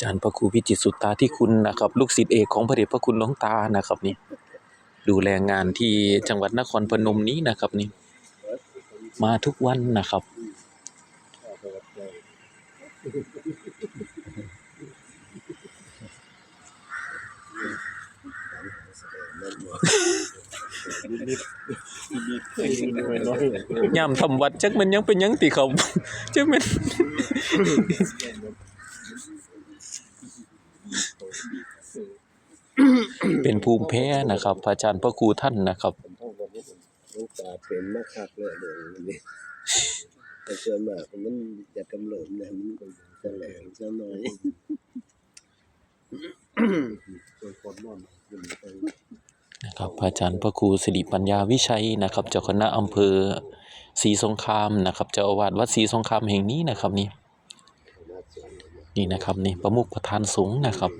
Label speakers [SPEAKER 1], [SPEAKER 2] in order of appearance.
[SPEAKER 1] จารย์พระครูวิจิตรสุตตาที่คุณนะครับ ลูกศิษย์เอกของพระเดชพระคุณหลวงตานะครับนี่ดูแลงานที่จังหวัดนครพนมนี้นะครับนี่มาทุกวันนะครับ ยามทำวัดจักมันยังเป็นหยังติเขาจักแมัน เป็นภูมิแพ้นะครับ พระอาจารย์พระครูท่านนะครับ
[SPEAKER 2] ผมพ่อวันนี้ผมลูกตาเป็นมากคักเลยเดี๋ยวนี้แต่ส่วนมากมันจะกำเริบนะมันก็แสลงซะหน่อยส่วนคนนอนอยู่ไป
[SPEAKER 1] นะครับพระอาจารย์พระครูสิริปัญญาวิชัยนะครับ เจ้าคณะอำเภอศรีสงครามนะครับเจ้าอาวาสวัดศรีสงครามแห่งนี้นะครับนี่
[SPEAKER 2] น่าส นี่
[SPEAKER 1] นะครับนี่ประมุขประธานสงฆ์นะครับ